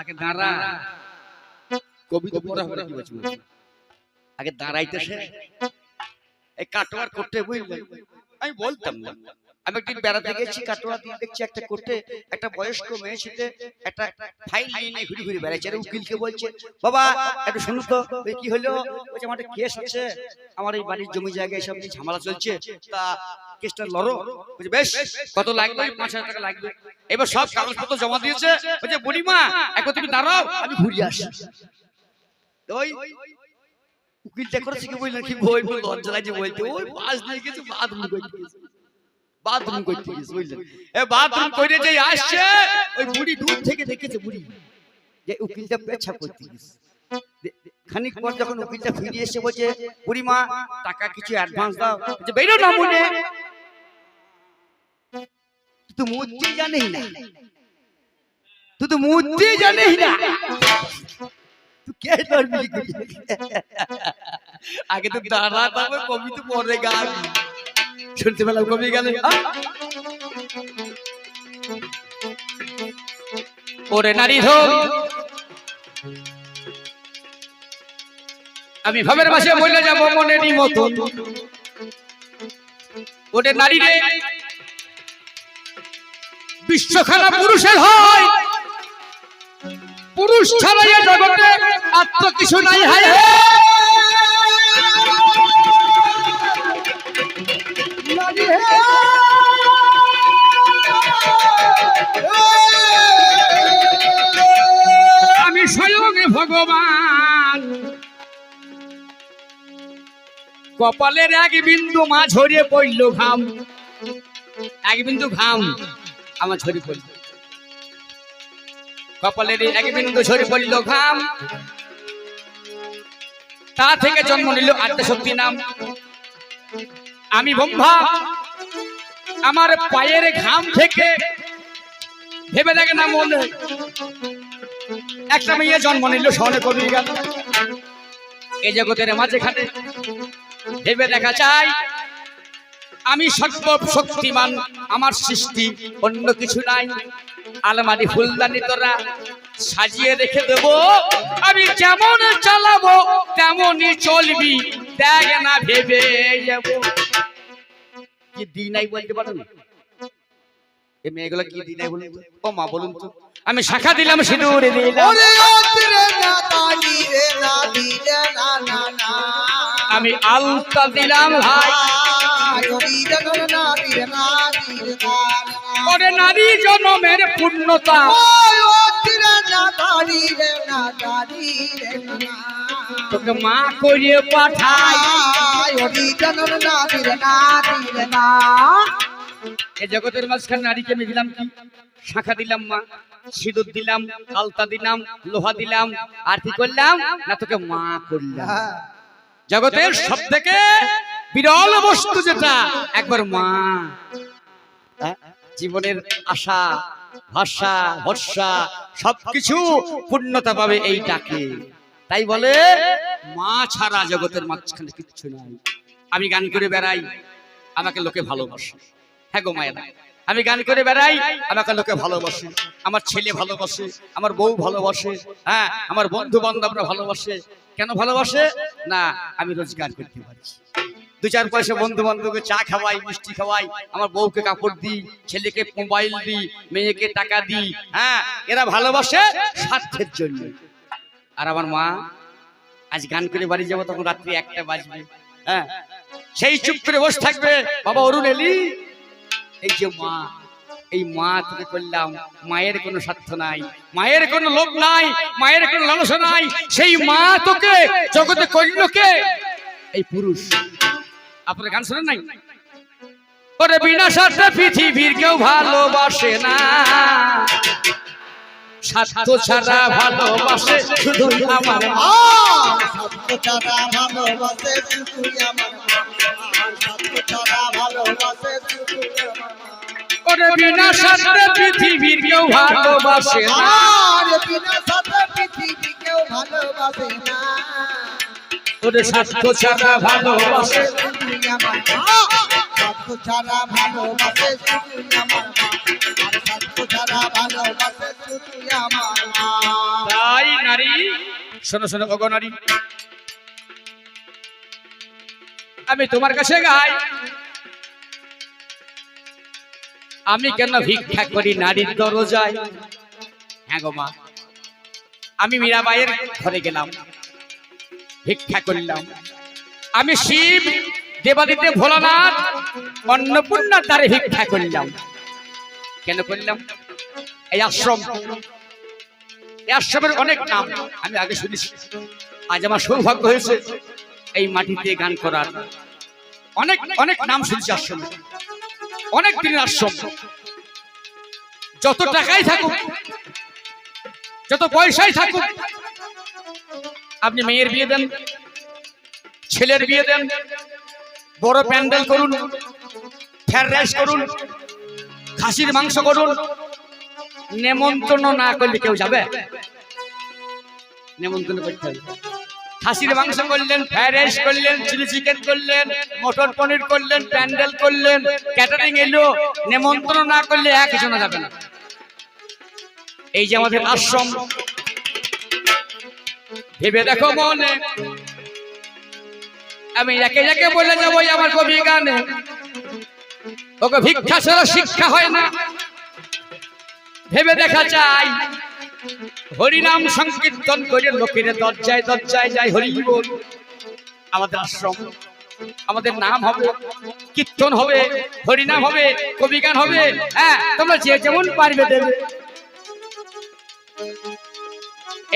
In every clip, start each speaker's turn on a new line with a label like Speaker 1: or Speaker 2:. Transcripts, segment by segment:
Speaker 1: আগে দাঁড়া। কবি তো পড়া হবে কি বলছি। আগে দাঁড়াইতেছে। এই কাটোয়ার করতে বুঝলেন আমি বলতাম না। আমি একদিন বেড়াতে গেছি কাটোয়া দিয়ে দেখছি একটা করতে একটা বয়স্ক মেয়ে ছেলে একটা ফাইল নিয়ে নিয়ে ঘুরে ঘুরে বেড়াচ্ছে। আর উকিলকে বলছে বাবা একটু শুনুন তো কি হলো? বলছে আমার একটা কেস আছে আমার এই বাড়ির জমি জায়গায় সব নিয়ে ঝামেলা চলছে তা কেসটা লড়ো। বলছে বেশ কত লাগবে পাঁচ হাজার টাকা লাগবে। এবার সব কাগজপত্র জমা দিয়েছে বলছে বুড়িমা এখন তুমি দাঁড়াও আমি ঘুরিয়ে আসি। ওই উকিলটা করেছে কি বললেন কি বই লজ্জা লাগছে বলতে। ওই পাশ দিয়ে গেছে বাথরুম করতে গেছে বাথরুম করতে গেছে বুঝলেন এ বাথরুম করে যে আসছে ওই বুড়ি দূর থেকে দেখেছে বুড়ি। যে উকিলটা পেছাব করতে গেছে খানিক পর যখন উকিলটা ফিরে এসে বলছে বুড়িমা টাকা কিছু অ্যাডভান্স দাও। বলছে বেরো না মনে। তুই তো মুদ্রি জানিস না। তুই তো মুদ্রি জানিস না। তুই কে ধরবি আগে তো দাঁড়া তবে কবি তো পরে গান শুনতে পেলাম কবি গেলে ওরে নারী ধর আমি ভাবের মাসে বলে যাব, মনেরই মতো ওরে নারী রে, বিশ্বখানা পুরুষের হয়। পুরুষ ছাড়া জগতে আত্ম কিছু নাই হায়। ভগবান। কপালের এক বিন্দু মা ঝরিয়ে পড়ল ঘাম। এক বিন্দু ঘাম আমার ঝরে পড়ল। কপালের এক বিন্দু ঝরে পড়ল ঘাম। তা থেকে জন্ম নিল আত্মশক্তি নাম। আমি ব্রহ্মা, আমার পায়ের ঘাম থেকে ভেবে দেখে না মনে। একটা মেয়ে জন্ম নিল সহনে কবি গান এই জগতের মাঝেখানে ভেবে দেখা চাই আমি সর্ব শক্তিমান আমার সৃষ্টি অন্য কিছু নাই। আলমারি ফুলদানি তোরা সাজিয়ে রেখে দেব, আমি যেমন চালাবো, তেমনই চলবি, দেখ না ভেবে যাব। কি দিই নাই বলতে পারেন এই মেয়েগুলো কি দিই নাই বলুন ও মা বলুন তো। আমি শাখা দিলাম সিঁদুর দিলাম। আমি আলতা দিলাম ভাই। নারী জনমের পূর্ণতা। তোকে মা করিয়ে পাঠাই। এ জগতের মাঝখানে নারীকে আমি দিলাম কি? শাখা দিলাম মা, সিঁদুর দিলাম, আলতা দিলাম, লোহা দিলাম, আর কি করলাম? না তোকে মা করলাম। জগতের সব থেকে বিরল বস্তু যেটা, একবার মা? জীবনের আশা, ভাষা, ভরসা, সবকিছু পূর্ণতা পাবে এই ডাকে তাই বলে, মা ছাড়া জগতের মাঝখানে কিচ্ছু নাই। আমি গান করে বেড়াই, আমাকে লোকে ভালোবাসে। হ্যাঁ গো মায়েরা, আমি গান করে বেড়াই, আমাকে লোকে ভালোবাসে, আমার ছেলে ভালোবাসে, আমার বউ ভালোবাসে হ্যাঁ আমার বন্ধু বান্ধবরা ভালোবাসে। কেন ভালোবাসে? না, আমি রোজগার করতে পারছি দু চার পয়সা বন্ধু বান্ধবকে চা খাওয়াই, মিষ্টি খাওয়াই, আমার বউকে কাপড় দিই, ছেলেকে মোবাইল দিই, মেয়েকে টাকা দিই হ্যাঁ এরা ভালোবাসে স্বার্থের জন্য। আর আমার মা, আজ গান করে বাড়ি যাব, তখন রাত্রি একটা বাজবে হ্যাঁ। সেই চুপ করে বসে থাকবে, বাবা অরুণ এলি। এই যে মা, এই মা তোকে করলাম, মায়ের কোনো স্বার্থ নাই, মায়ের কোনো লোভ নাই, মায়ের কোনো লালসা নাই, সেই মা তোকে, জগতে করল কে এই পুরুষ, আপনার গান শোনেন নাই? ওরে বিনা স্বার্থে পৃথিবীর কেউ ভালোবাসে না। স্বার্থ ছাড়া ভালোবাসে শুধু আমার।
Speaker 2: সত্য ছাড়া ভালোবাসে শুধু আমার সত্য ছাড়া মা
Speaker 1: বিনা পৃথিবীর কেউ ভালোবাসে না।
Speaker 2: বিনা সাথে পৃথিবী কেউ ভালোবাসে না।
Speaker 1: ওরে স্বার্থ ছাড়া ভালোবাসে।
Speaker 2: শুধু আমার মা সত্য ছাড়া ভালোবাসে শুধু আমার মা ছাড়া ভালোবাসে শুধু আমার মা
Speaker 1: নারী শোনো শোনো ওগো নারী। আমি তোমার কাছে গাই। আমি কেন ভিক্ষা করি নারীর দরজায়? হ্যাঁ গো মা। আমি মীরাবাইয়ের ঘরে গেলাম, ভিক্ষা করলাম। আমি শিব দেবাদিতে ভোলানাথ অন্নপূর্ণার দ্বারে ভিক্ষা করলাম। কেন করলাম? এই আশ্রম। এই আশ্রমের অনেক নাম, আমি আগে শুনেছি। আজ আমার সৌভাগ্য হয়েছে এই মাটিতে গান করার। অনেক অনেক নাম শুনছি আশ্রমে। অনেক দিনের আশ্রম। যত টাকাই থাকুক যত পয়সাই থাকুক আপনি মেয়ের বিয়ে দেন ছেলের বিয়ে দেন বড় প্যান্ডেল করুন ফ্যার রাইস করুন খাসির মাংস করুন নেমন্তন্ন না করলে কেউ যাবে? নেমন্তন্ন করতে হবে। খাসির মাংস করলেন ফ্রাইড রাইস করলেন চিলি চিকেন করলেন, মটর পনির করলেন, প্যান্ডেল করলেন ক্যাটারিং এলো, নেমন্ত্রণ না করলে একজনা যাবে না। এই যে আমাদের আশ্রম। ভেবে দেখো মনে। আমি একে একে বলে যাব আমার কবি গানে। ওকে ভিক্ষা ছাড়া শিক্ষা হয় না। ভেবে দেখা চাই হরিনাম সংকীর্তন করে লোকের দরজায় দরজায় যায় হরি বল আমাদের আশ্রম, আমাদের নাম হবে, কীর্তন হবে, হরিনাম হবে, কবিগান হবে। হ্যাঁ তোমরা যে যেমন পারবে দেবে।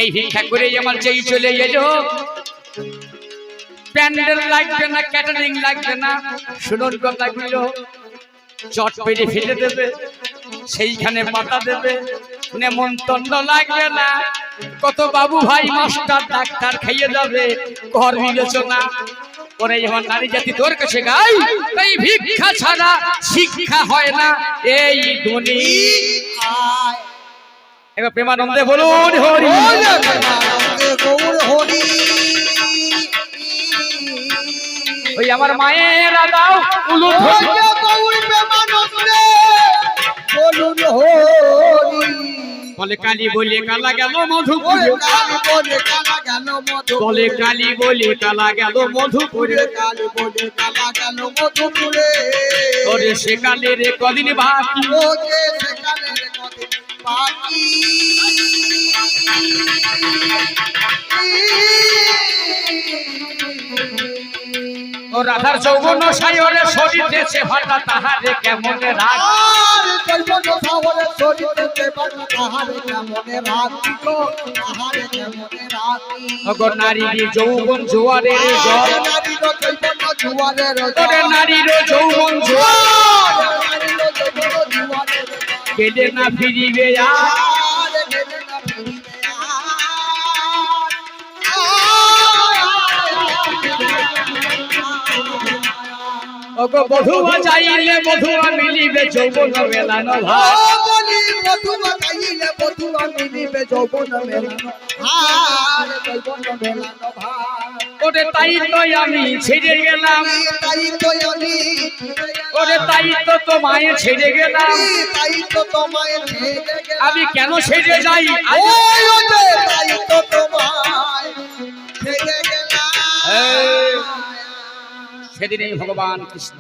Speaker 1: এই ভিক্ষা করে আমার যেই চলে এলো। প্যান্ডেল লাগবে না, ক্যাটারিং লাগবে না শুনুন কথাগুলো চট পেরে ফেলে দেবে, সেইখানে পাতা দেবে। নেমন্তন্ন লাগবে না। কত বাবু ভাই, মাস্টার, ডাক্তার খাইয়ে যাবে, ঘর বিবেচনা। ওরে যখন নারী জাতি তোর কাছে গাই তাই ভিক্ষা ছাড়া শিক্ষা হয় না এই দুনি এবার প্রেমানন্দে বলুন, হরি। ওই আমার মায়ের দাও উলু
Speaker 2: গৌর প্রেমানন্দে। বলুন, হরি।
Speaker 1: বলে কালী বলে কালা গেল মধুপুরে।
Speaker 2: কালী বলে কালা গেল মধু
Speaker 1: বলে কালী বলে কালা গেল মধুপুরে।
Speaker 2: কালী বলে কালা গেল মধুপুরে।
Speaker 1: ওরে সে কালের কদিন বাকি।
Speaker 2: সেখানের কদিন বাকি।
Speaker 1: ও রাধার যৌবন সায়রে শরীর দেশে হঠাৎ তাহারে কেমন রাগ?
Speaker 2: তাহারে কেমনে গো তাহারে কেমনে
Speaker 1: যৌবন জোয়ারে জল। ওরে নারীর যৌবন জোয়ার। গেলে না ফিরিবে আর ওগো বধুয়া যাইলে বধুয়া মিলিবে যৌবন মেলানো
Speaker 2: বলি বধুয়া গাইলে বধুয়া মিলিবে যৌবন মেলানো আর যৌবন মেলানো ভাই
Speaker 1: ওরে তাই তো আমি ছেড়ে গেলাম।
Speaker 2: তাই তো আমি
Speaker 1: ওরে তাই তো তোমায় ছেড়ে গেলাম।
Speaker 2: তাই তো তোমায় ছেড়ে গেলাম।
Speaker 1: আমি কেন ছেড়ে যাই?
Speaker 2: ওই তাই তো তোমায় ছেড়ে গেলাম।
Speaker 1: সেদিন এই ভগবান কৃষ্ণ।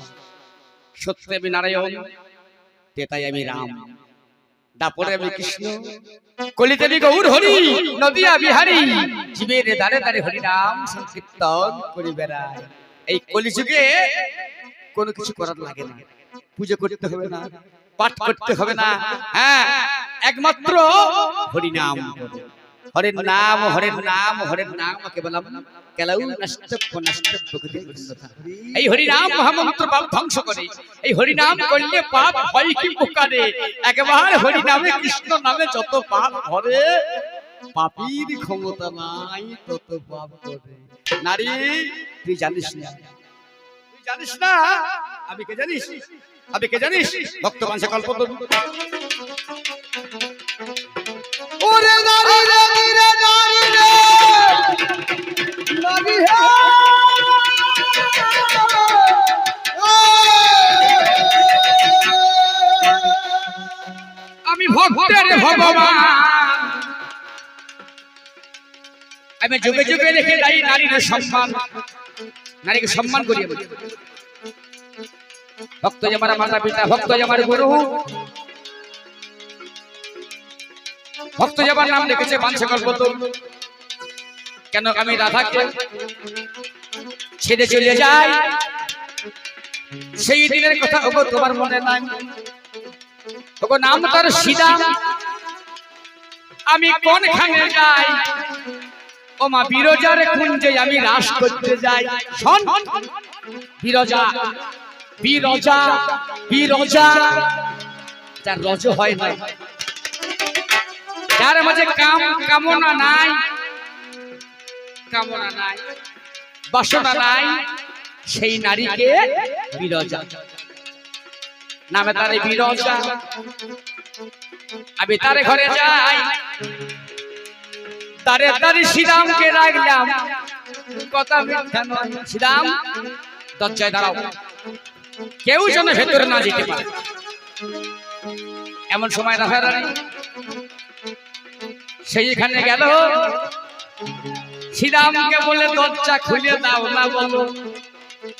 Speaker 1: সত্যি আমি নারায়ণ, তেতাই আমি রাম। দাপরে আমি কৃষ্ণ। কলিতে গৌর হরি, নদিয়া বিহারী। জীবের দারে দারে হরি নাম সংকীর্তন করি বেড়ায় এই কলিযুগে কোনো কিছু করার লাগে না। পুজো করতে হবে না, পাঠ করতে হবে না। হ্যাঁ একমাত্র হরিনাম হরের নাম হরের নাম হরের নাম কেবলম কেলাউ নষ্টব্য নষ্টব্য গতি। এই হরিনাম মহামন্ত্র পাপ ধ্বংস করে। এই হরিনাম করলে পাপ হয় কি পোকারে একবার হরিনামে কৃষ্ণ নামে যত পাপ ধরে পাপির ক্ষমতা নাই তত পাপ করে নারী তুই জানিস না। তুই জানিস না। আমি কে জানিস? আমি কে জানিস? ভক্ত মানুষে কল্প
Speaker 2: ওরে নারী
Speaker 1: আমি যুগে যুগে রেখে যাই নারীর সম্মান। নারীকে সম্মান করি আমি। ভক্ত যে আমার মাতা পিতা, ভক্ত যে আমার গুরু। ভক্ত যে আমার নাম রেখেছে মানসে কল্পত কেন আমি রাধাকে ছেড়ে চলে যাই? সেই দিনের কথা ওগো তোমার মনে নাই। ওগো নাম তার সিদা। আমি কোন খানে যাই? ও মা, বিরজার কুঞ্জে আমি রাস করতে যাই। শোন। বিরজা বিরজা বিরজা। যার রজ হয় না। যার মাঝে কাম, কামনা নাই। কামনা নাই, বাসনা নাই, সেই নারীকে বিরজা। নামে তারে বিরজা। আমি তারে ঘরে যাই। তারে তারে শ্রীরামকে রাখলাম। কথা মিথ্যা নয়। শ্রীরাম, দরজায় দাঁড়াও। কেউ যেন ভেতরে না যেতে পারে। এমন সময় রাখা রানী সেইখানে গেল। শ্রীরামকে বলে, দরজা খুলে দাও না বলো।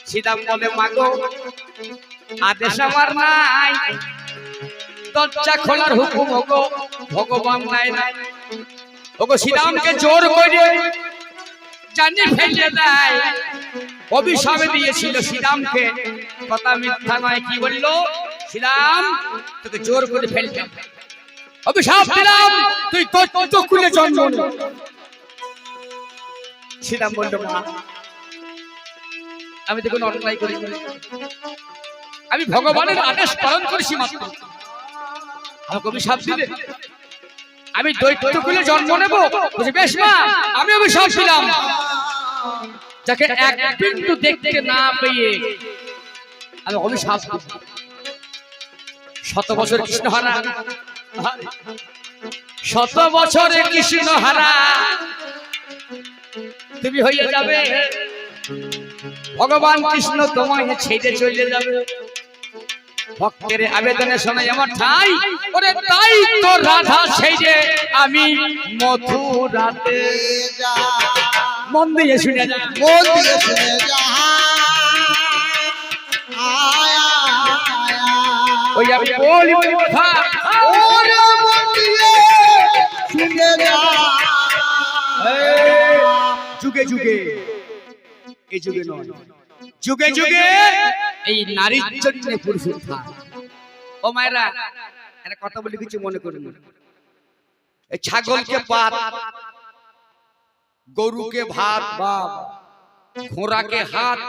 Speaker 1: শ্রীরাম বলে, মাগো, আদেশ আমার নাই। দরজা খোলার হুকুম হোক ভগবান নাই নাই। ওগো শ্রীরামকে জোর করে জানি ফেলে দেয়। অভিশাপ দিয়েছিল শ্রীরামকে। কথা মিথ্যা নয় কি বলল? শ্রীরাম তোকে জোর করে ফেলতে অভিশাপ দিলাম তুই কত খুলে জন্ম শ্রীরাম বলল মা আমি তো কোনো অন্যায় করি আমি ভগবানের আদেশ পালন করেছি মাত্র। আমাকে অভিশাপ দিলে আমি দৈত্য কুলে জন্ম নেব? বেশ মা আমি অভিশাপ দিলাম যাকে এক বিন্দু দেখতে না পেয়ে আমি অভিশাপ। শত বছর কৃষ্ণ হারা শত বছরে কৃষ্ণ হারা তুমি হয়ে যাবে। ভগবান কৃষ্ণ তোমায় ছেড়ে চলে যাবে। ভক্তের আবেদনে শোনাই আমার ঠাই ওরে তাই তো রাধা ছেড়ে আমি মথুরাতে
Speaker 2: যা
Speaker 1: মন দিয়ে শুনে
Speaker 2: মন দিয়ে শুনে যা। আয়া আয়া
Speaker 1: ওই আমি বলি বলি কথা।
Speaker 2: ওরে মন দিয়ে শুনে যা।
Speaker 1: যুগে যুগে। এই যুগে নয়। যুগে যুগে এই নারীর জন্য পুরুষ উত্থান ও মায়েরা একটা কথা বলে কিছু মনে করুন। এই ছাগলকে পাত গরুকে ভাত বাপ ঘোড়াকে হাত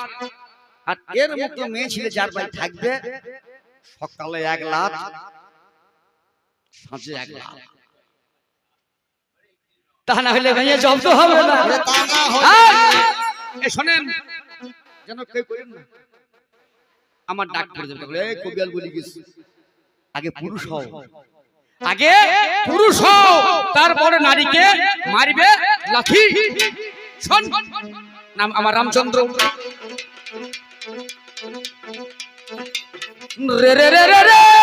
Speaker 1: আর এর মতো মেয়ে ছিল যার ভাই থাকবে সকালে এক লাখ সাঁঝে এক লাখ তা না হলে ভাইয়া জব্দ হবে না। শোনেন যেন কেউ করেন না। আমার ডাক পড়ে যাবে। তখন, এই কবিয়াল বলি গেছি। আগে পুরুষ হও। আগে পুরুষ হও। তারপরে নারীকে মারবে লাঠি। শোন। নাম আমার রামচন্দ্র। রে রে রে রে রে।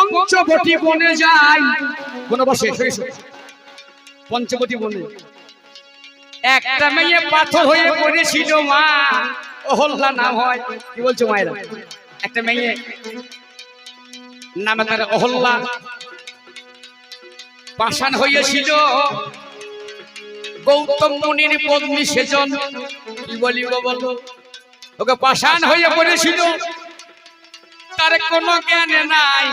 Speaker 1: পঞ্চবটি বনে যাই। কোন বসে। পঞ্চবটি বনে। একটা মেয়ে পাথর হয়ে পড়েছিল মা। অহল্লা নাম হয়। কি বলছো মায়েরা? একটা মেয়ে। নামে তার অহল্লা। পাষাণ হয়েছিল গৌতম মুনির পত্নী সেজন। কি বলিব বলো? ওকে পাষাণ হয়ে পড়েছিল। তার কোনো জ্ঞান নাই।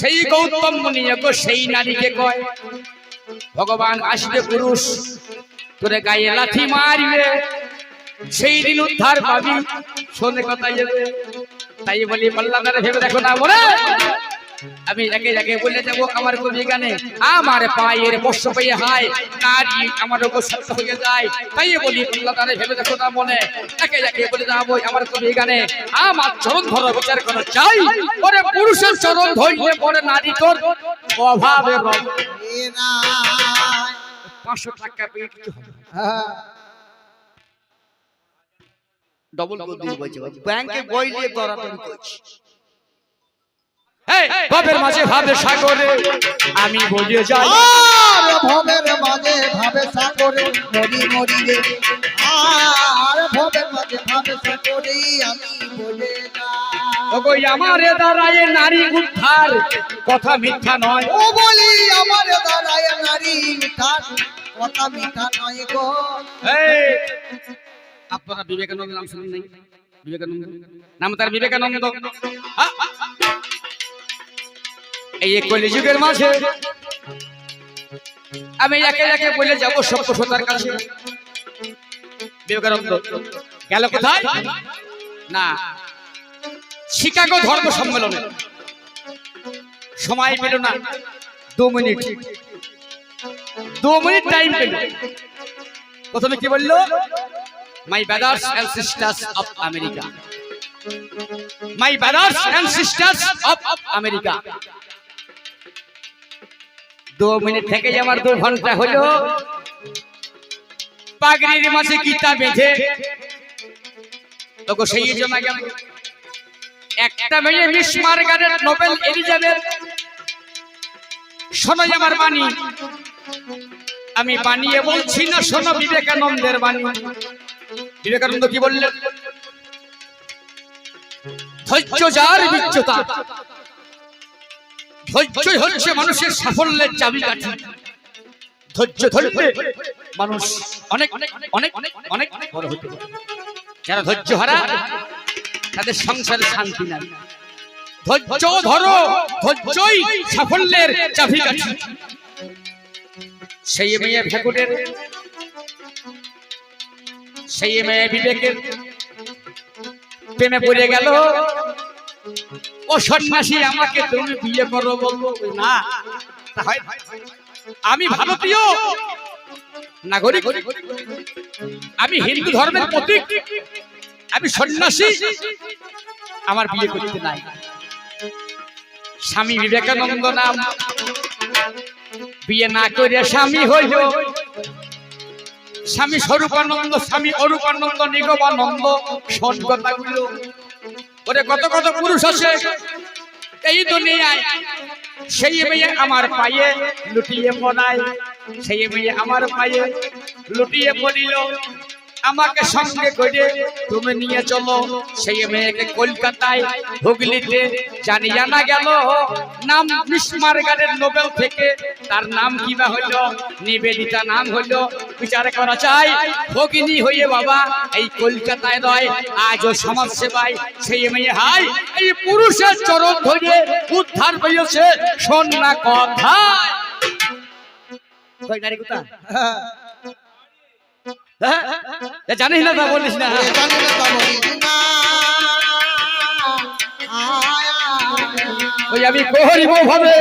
Speaker 1: সেই গৌতম মুনি গো সেই নারীকে কয়, ভগবান, আসবে পুরুষ, তোরে গায়ে লাথি মারবে। সেই দিন উদ্ধার পাবি, শোনে কথা যাবে তাই বলি পাল্লা ভেবে দেখো না, বলে। আমি একে একে বলে যাব আমার কবি গানে, আমার পায়ের বর্ষ পেয়ে হায় নারী আমার ওপর সত্য হয়ে যায়। তাই বলি দ্বারা ভেবে দেখো না মনে, একে একে বলে যাব আমার কবি গানে, আমার চরণ ধরো বিচার করো চাই, ওরে পুরুষের চরণ ধরলে পরে নারী তোর অভাবে পাঁচশো টাকা পেয়ে কিছু হবে ডবল বলছে ব্যাংকে বই নিয়ে দরাদরি করছি। বাপের মাঝে ভাবে সাগরে আমি বলিয়ে যাই
Speaker 2: আর ভবের মাঝে ভাবে সাগরে মরি মরি রে আর ভবের মাঝে ভাবে সাগরে আমি বলে যাই
Speaker 1: ওগো আমার নারী উদ্ধার কথা মিথ্যা নয়
Speaker 2: ও বলি আমার দাঁড়ায় নারী উঠান কথা মিঠা নয় গো
Speaker 1: এই, আপনারা বিবেকানন্দ নাম শুনেন নাই বিবেকানন্দ নাম তার বিবেকানন্দ। এই কলিযুগের মাঝে আমি একে একে বলে যাব সভ্যতার কাছে। বিবেকানন্দ, গেল কোথায়? না, শিকাগো ধর্ম সম্মেলনে। সময় পেল না, দু মিনিট। দু মিনিট টাইম পেল। প্রথমে কি বলল? My brothers and sisters of America my brothers and sisters of America দু মিনিট থেকে যে আমার দু ঘণ্টা হলো পাগড়ির মাঝে গীতা বেঁধে, তোকে সেই জমা গেল একটা মেয়ে মিস মার্গারেট নোবেল এলিজাবেথ শোনো আমার বাণী। আমি বানিয়ে বলছি না, শোনো বিবেকানন্দের বাণী। বিবেকানন্দ কি বললেন? ধৈর্য যার বিচ্যতা ধৈর্যই হচ্ছে মানুষের সাফল্যের চাবিকাঠি। ধৈর্য ধরলে মানুষ অনেক অনেক অনেক অনেক বড় হতে পারে। যারা ধৈর্য হারা, তাদের সংসারে শান্তি নাই। ধৈর্য ধরো, ধৈর্যই সাফল্যের চাবিকাঠি। সেই মেয়ে ভেকুটের সেই মেয়ে বিবেকের প্রেমে পড়ে গেল। ও সন্ন্যাসী, আমাকে তুমি বিয়ে করো না। আমি ভারতীয়। নাগরিক। আমি হিন্দু ধর্মের প্রতীক। আমি সন্ন্যাসী। আমার বিয়ে করতে নাই। স্বামী বিবেকানন্দ নাম। বিয়ে না করে স্বামী হইল স্বামী স্বরূপানন্দ, স্বামী অরূপানন্দ, নিগমানন্দ কথাগুলো ওরে কত কত পুরুষ আছে? এই দুনিয়ায় সেই মেয়ে আমার পায়ে লুটিয়ে পড়ায়, সেই মেয়ে আমার পায়ে লুটিয়ে পড়িল। আমাকে সঙ্গে করে তুমি নিয়ে চলো। সেই মেয়েকে কলকাতায় হুগলিতে জানি জানা গেল। নাম বিস্মার্গারের নোবেল থেকে। তার নাম কি বা হইল নিবেদিতা নাম হইল বিচার করা চাই। ভগিনী হয়ে বাবা, এই কলকাতায় নয় আজও সমাজ সেবায়। সেই মেয়ে হাই, এই পুরুষের চরণ ধরে উদ্ধার হইয়াছে শোন না কথা কই নারী কোথা। হ্যাঁ? জানিস না তা বলিস না। ওই আমি করিব ভাবে।